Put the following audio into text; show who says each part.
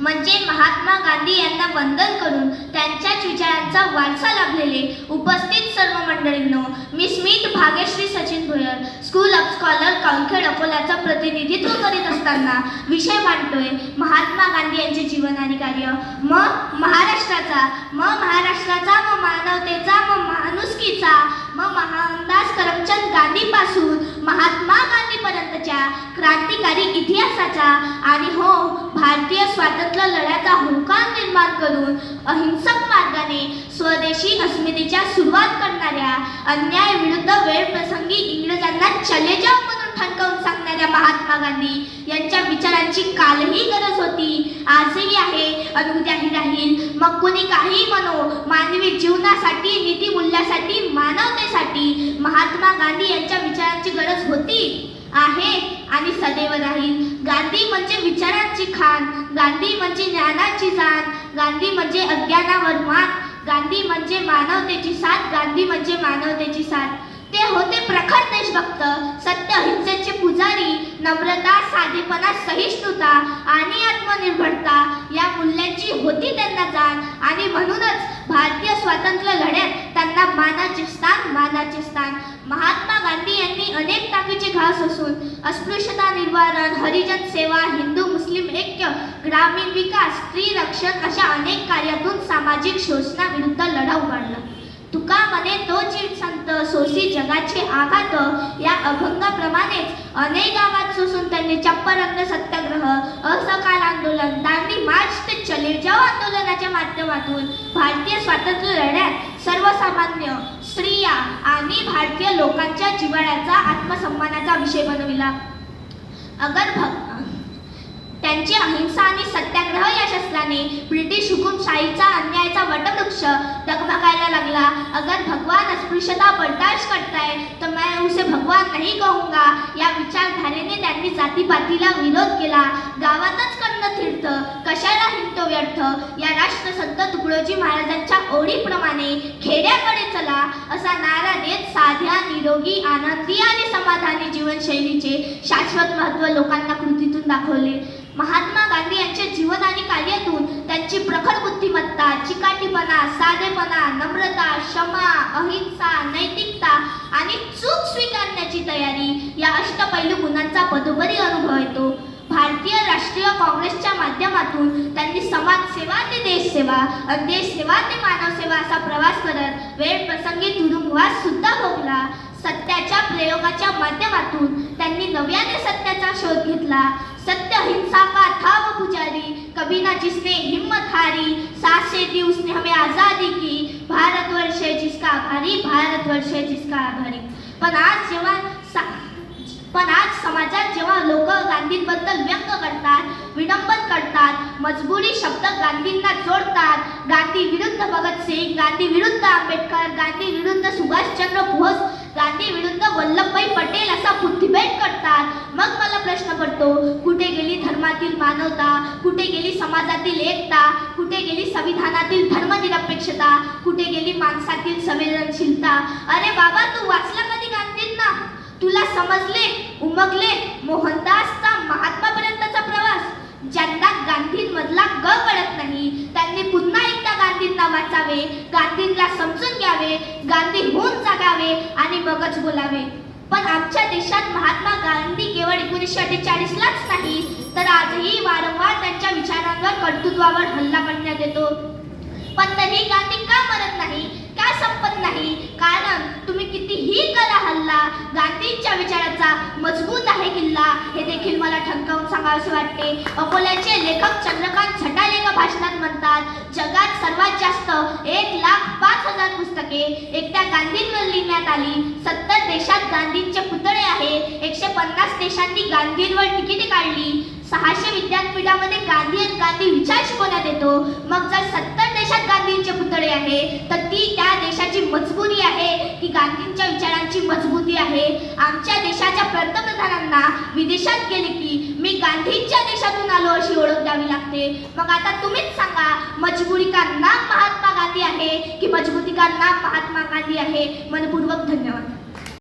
Speaker 1: म्हणजे महात्मा गांधी यांना वंदन करून त्यांच्याच विचारांचा वारसा लाभलेले उपस्थित सर्व मंडळींनो मी Smit Bhagyashree Sachin Bhoyar school of scholar Kalkhed अकोल्याचं प्रतिनिधित्व करीत असताना विषय मांडतोय महात्मा गांधी यांचे जीवन आणि कार्य. म महाराष्ट्राचा म महाराष्ट्राचा म मानवतेचा म माणुसकीचा म महानदास करमचंद गांधीपासून महात्मा गांधीपर्यंत क्रांतिकारी इतिहासाचा आणि हो भारतीय स्वातंत्र्य लढ्याचा हुंकार निर्माण करून अहिंसक मार्गाने स्वदेशी अस्मितेच्या सुरुवात करणाऱ्या अन्याय विरुद्ध वेळ प्रसंगी इंग्रजांना चलेजाव ठणकावून सांगणाऱ्या महात्मा गांधी यांच्या विचारांची कालही गरज होती. आजही आहे. आणि उद्याही राहील. मग कोणी काही म्हणो मानवी जीवनासाठी नीती मूल्यासाठी मानवतेसाठी महात्मा गांधी यांच्या विचारांची गरज होती. आहे आणि सदैव राहील. गांधी म्हणजे विचारांची खाण. गांधी म्हणजे ज्ञानाची जाण. गांधी म्हणजे अज्ञानावर मात गांधी म्हणजे मानवतेची साथ. गांधी म्हणजे मानवतेची साथ. ते होते प्रखर देशभक्त. सत्य अहिंसेचे पुजारी नम्रता साधेपणा सहिष्णुता आणि आत्मनिर्भरता या मूल्यांची होती त्यांना जाण. आणि म्हणूनच भारतीय स्वातंत्र्य लढ्यात त्यांना मानाचे स्थान मानाचे स्थान. महात्मा गांधी यांनी अनेक टाकीचे घास असून अस्पृश्यता निवारण हरिजन सेवा हिंदू मुस्लिम ऐक्य ग्रामीण विकास स्त्री रक्षण अशा अनेक कार्यातून सामाजिक शोषणाविरुद्ध लढा उभारला. तुका म्हणे तो चीड संत सोशी जगाचे आघात या अभंगाप्रमाणेच अनेक गावात सोसून त्यांनी चप्परंग सत्याग्रह असकाल आंदोलन दांडी मार्च ते चले जाव आंदोलनाच्या माध्यमातून भारतीय स्वातंत्र्य लढ्यात सर्वसामान्य स्त्रिया आणि भारतीय लोकांच्या जिव्हाळ्याचा आत्मसन्मानाचा विषय बनविला. अगर भ त्यांची अहिंसा आणि सत्या ठिकाणी ब्रिटिश हुकुमशाहीचा अन्यायाचा वटवृक्ष डगमगायला लागला. अगर भगवान अस्पृश्यता बर्दाश्त करता है तो मैं उसे भगवान नहीं कहूंगा. या विचारधारेने त्यांनी जातीपातीला विरोध केला. गावातच कर्ण तीर्थ कशाला हिंडतो व्यर्थ? या राष्ट्रसंत तुकडोजी महाराजांच्या ओढीप्रमाणे खेड्याकडे चला. असा नारा देत साध्या निरोगी आनंदी आणि समाधानी जीवनशैलीचे शाश्वत महत्त्व लोकांना कृतीतून दाखवले. महात्मा गांधी यांच्या जीवन आणि कार्यातून त्यांची प्रखर बुद्धिमत्ता चिकाटीपणा साधेपणा नम्रता क्षमा अहिंसा नैतिकता आणि चूक स्वीकारण्याची तयारी या अष्टपैलू गुणांचा पदोपरी अनुभव येतो भारतीय राष्ट्रीय काँग्रेसच्या माध्यमातून त्यांनी समाजसेवा ते देशसेवा आणि देशसेवा ते मानवसेवा असा प्रवास करत वेळ प्रसंगी तुरुंगवास सुद्धा भोगला. सत्याच्या प्रयोगाच्या माध्यमातून त्यांनी नव्याने सत्याचा शोध घेतला. अहिंसा का था वो पुजारी? कभी ना जिसने हिम्मत हारी सात से दी उसने हमें आजादी की। भारतवर्ष है जिसका आभारी भारतवर्ष है जिसका आभारी। पण आज जेव्हा पण आज समाजात जेव्हा लोक गांधींबद्दल व्यक्त करतात विडंबन करतात मजबुरी शब्द गांधींना जोडतात गांधी विरुद्ध भगतसिंग गांधी विरुद्ध आंबेडकर गांधी विरुद्ध सुभाषचंद्र बोस गांधी विरुद्ध वल्लभभाई पटेल असा बुद्धिभेद करतात मग मला प्रश्न पडतो कुठे गेली धर्मातील मानवता कुठे गेली समाजातील एकता कुठे गेली संविधानातील धर्मनिरपेक्षता कुठे गेली माणसातील संवेदनशीलता? अरे बाबा तू वाचला कधी गांधींना? तुला समजले उमगले मोहनदासचा महात्मापर्यंतचा प्रवास? ज्यांना गांधींमधला ग कळत नाही त्यांनी पुन्हा एकदा गांधींना वाचावे गांधींना समजून घ्यावे गांधी होऊन जगावे आणि मगच बोलावे. पण आमच्या देशात महात्मा गांधी केवळ एकोणीसशे अठ्ठेचाळीसलाच नाही तर आजही वारंवार त्यांच्या विचारांवर कर्तृत्वावर हल्ला करण्यात येतो. पण तरी गांधी का मरत नाही? का संपत नाही? कारण तुम्ही कितीही करा हल्ला गांधींच्या विचाराचा मजबूत आहे किल्ला. हे देखील मला ठणकावून सांगावेसे वाटते. अकोल्याचे लेखक चंद्रकांत छटाले एका भाषणात म्हणतात जगात सर्वात जास्त एक लाख पाच हजार पुस्तके. एकट्या गांधींवर लिहिण्यात आली सत्तर देशात गांधींचे पुतळे आहे. एकशे पन्नास देशांनी गांधींवर तिकिटे काढली. सहाशे विद्यापीठामध्ये गांधी आणि गांधी विचार शिकवण्यात येतो. मग जर सत्तर देशात गांधींचे पुतळे आहे तर ती त्या देशाची मजबुरी आहे. की गांधींच्या विचारांची मजबूती आहे. आमच्या देशाच्या पंतप्रधानांना विदेशात गेले की मी गांधींच्या देशातून आलो अशी ओळख द्यावी लागते. मग आता तुम्हीच सांगा मजबुरी का नाम महात्मा गांधी आहे की मजबूती का नाम महात्मा गांधी आहे? मनपूर्वक धन्यवाद.